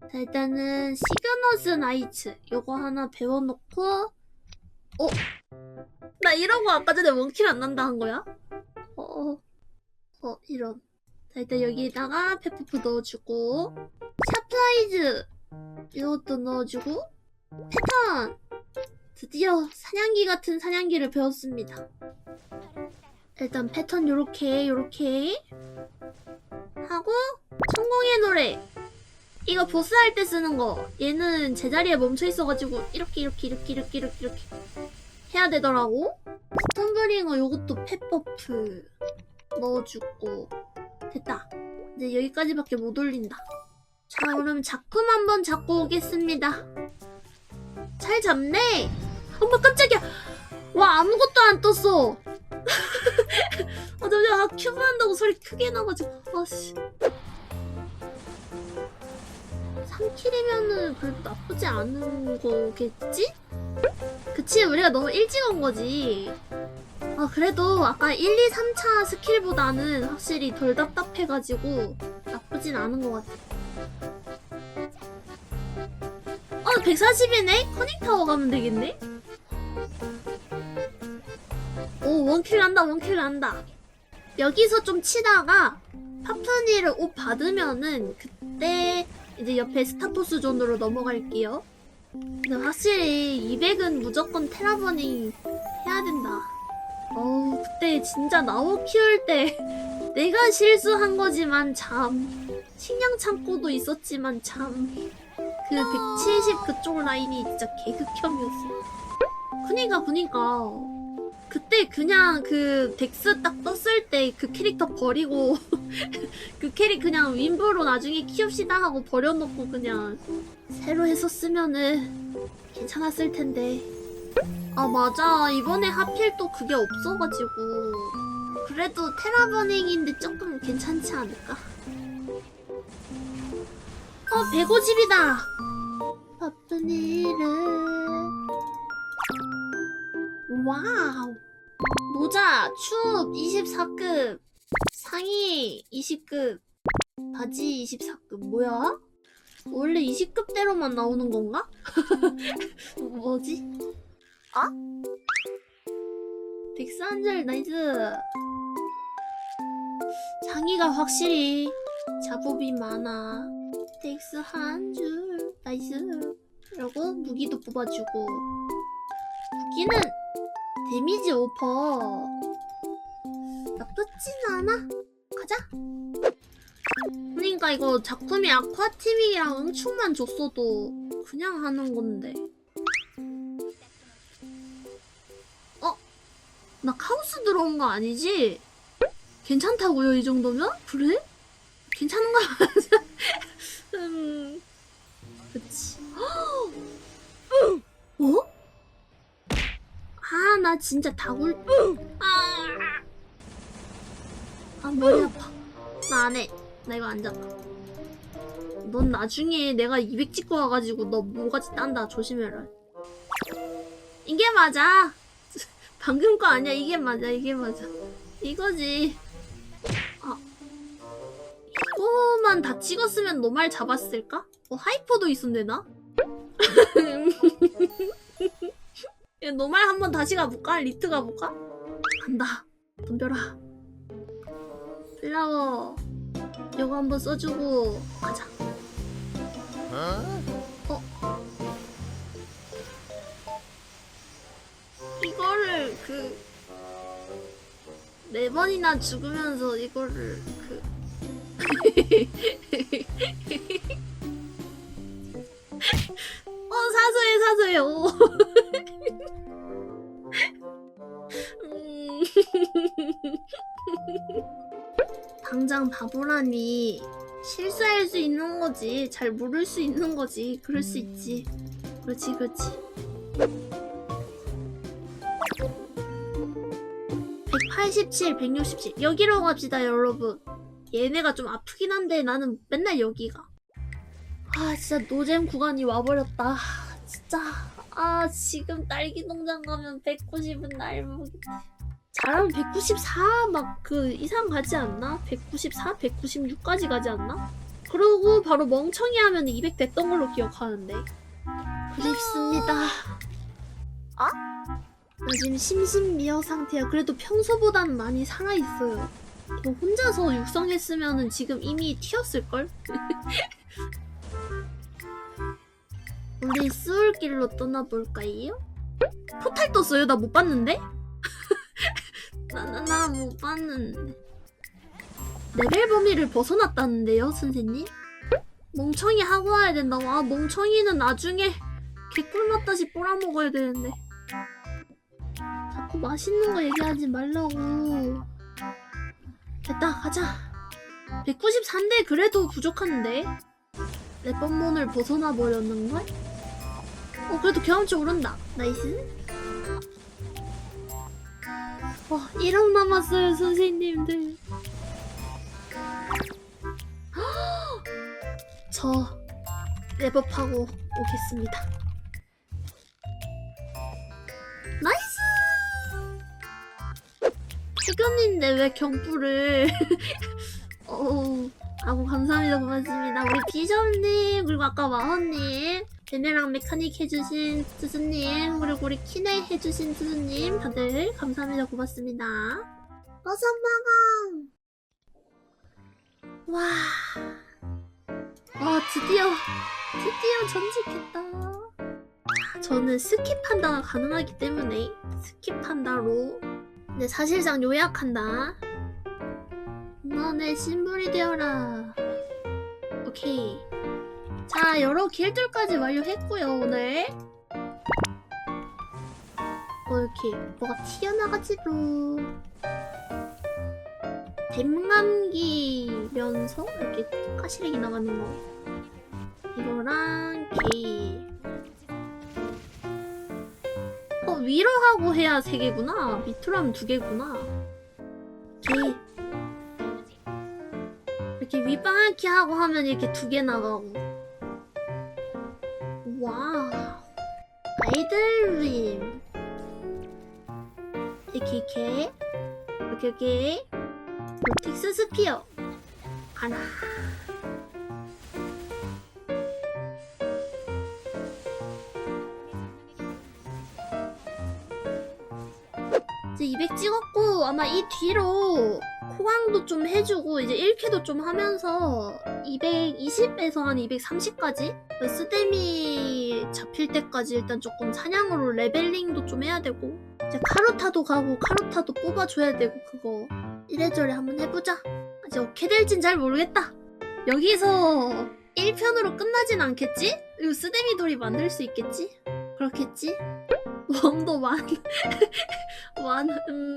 자, 일단은 시그너스 나이츠. 요거 하나 배워놓고. 어? 나 이러고 아까 전에 원킬 안 난다 한 거야? 어, 어, 어 이런. 자, 일단 여기다가 페퍼프 넣어주고. 샤프라이즈 이것도 넣어주고. 패턴! 드디어 사냥기 같은 사냥기를 배웠습니다. 일단 패턴 요렇게 요렇게. 하고 성공의 노래 이거 보스 할 때 쓰는 거. 얘는 제자리에 멈춰 있어가지고 이렇게 이렇게 이렇게 이렇게 이렇게 이렇게 해야 되더라고. 스톤브링어 요것도 펫버프 넣어주고. 됐다. 이제 여기까지밖에 못 올린다. 자 그럼 작품 한번 잡고 오겠습니다. 잘 잡네. 어머 깜짝이야. 와 아무것도 안 떴어. 아 잠시만 아, 큐브 한다고 소리 크게 나가지고. 아씨 3킬이면은 그래도 나쁘지 않은 거겠지? 그치 우리가 너무 일찍 온 거지 아 그래도 아까 1, 2, 3차 스킬보다는 확실히 덜 답답해가지고 나쁘진 않은 것 같아 어 140이네? 커닝타워 가면 되겠네? 오 원킬 난다 원킬 난다 여기서 좀 치다가 파프니를 옷 받으면은 그때 이제 옆에 스타포스 존으로 넘어갈게요. 근데 확실히 200은 무조건 테라버닝 해야 된다. 어우 그때 진짜 나오 키울 때 내가 실수한 거지만 참. 식량 창고도 있었지만 참. 그 170 그쪽 라인이 진짜 개극혐이었어. 그니까 그니까 그때 그냥 그 덱스 딱 떴을 때 그 캐릭터 버리고 그 캐릭 그냥 윈브로 나중에 키웁시다 하고 버려놓고 그냥 새로 했었으면은 괜찮았을 텐데. 아 맞아. 이번에 하필 또 그게 없어가지고. 그래도 테라버닝인데 조금 괜찮지 않을까? 어 150이다! 바쁜 일을 와우 모자 춥 24급 상의 20급 바지 24급 뭐야? 원래 20급대로만 나오는 건가? 뭐지? 아? 덱스 한절 나이스 상의가 확실히 작업이 많아 덱스 한 줄 나이스 그리고 무기도 뽑아주고 무기는 데미지 오퍼 나쁘진 않아 가자 그러니까 이거 작품이 아쿠아티밍이랑 응축만 줬어도 그냥 하는 건데 어? 나 카오스 들어온 거 아니지? 괜찮다고요 이 정도면? 그래? 괜찮은 거 맞아? 음... 그치 어? 아, 나 진짜 다굴. 아, 아 머리 아파. 나 안 해. 나 이거 안 잡아. 넌 나중에 내가 200 찍고 와가지고 너 뭐가지 딴다. 조심해라. 이게 맞아. 방금 거 아니야. 이게 맞아. 이게 맞아. 이거지. 아. 이거만 다 찍었으면 너 말 잡았을까? 어, 하이퍼도 있었네, 나? 야, 노말 한번 다시 가볼까? 리트 가볼까? 간다. 덤벼라. 플라워. 이거 한번 써주고 가자. 어? 이거를 그... 네 번이나 죽으면서 이거를 그... 어 사소해 사소해 오. 당장 바보라니. 실수할 수 있는 거지. 잘 모를 수 있는 거지. 그럴 수 있지. 그렇지 그렇지. 187, 167 여기로 갑시다 여러분. 얘네가 좀 아프긴 한데 나는 맨날 여기가. 아 진짜 노잼 구간이 와버렸다. 진짜. 아 지금 딸기 농장 가면 190은 날먹이 잘하면 194 막 그 이상 가지 않나? 194, 196까지 가지 않나? 그러고 바로 멍청이 하면 200 됐던 걸로 기억하는데. 그립습니다. 어? 나 지금 심신미어 상태야. 그래도 평소보단 많이 살아있어요. 이거 혼자서 육성했으면은 지금 이미 튀었을걸? 우리 수울길로 떠나볼까요? 포탈 떴어요? 나 못 봤는데? 나, 나, 나못 봤는데. 레벨 범위를 벗어났다는데요, 선생님? 멍청이 하고 와야 된다고. 아, 멍청이는 나중에 개꿀 맛다시 빨아먹어야 되는데. 자꾸 맛있는 거 얘기하지 말라고. 됐다, 가자. 193대 그래도 부족한데? 랩번몬을 벗어나 버렸는걸? 어, 그래도 경험치 오른다. 나이스. 와, 1억 남았어요, 선생님들. 저 랩업하고 오겠습니다. 나이스! 태견인데 왜 경부를 어, 아고 감사합니다 고맙습니다 우리 비점님 그리고 아까 마헌님 베네랑 메카닉 해주신 투수님 그리고 우리 키네 해주신 투수님 다들 감사합니다 고맙습니다 어서마강 와 아, 드디어, 드디어 전직했다. 자, 저는 스킵 판다가 가능하기 때문에 스킵 판다로. 근데 사실상 요약한다. 너내 신분이 되어라. 오케이. 자, 여러 길들까지 완료했고요, 오늘. 어, 이렇게 뭐가 튀어나가지로. 댐감기면서 이렇게 가시래기 나가는 거. 이거랑 게 어, 위로 하고 해야 세 개구나. 밑으로 하면 두 개구나. 게 이렇게 윗방향키 하고 하면 이렇게 두 개 나가고 이렇게 로틱스 스피어 하나. 이제 200 찍었고 아마 이 뒤로 코강도 좀 해주고 이제 1캐도 좀 하면서 220에서 한 230까지? 스댐이 잡힐 때까지 일단 조금 사냥으로 레벨링도 좀 해야 되고 이제 카루타도 가고 카루타도 뽑아줘야 되고 그거 이래저래 한번 해보자. 아직 어떻게 될진 잘 모르겠다. 여기서 1편으로 끝나진 않겠지? 그리고 스데미 돌이 만들 수 있겠지? 그렇겠지? 웜도 만, 만, 음,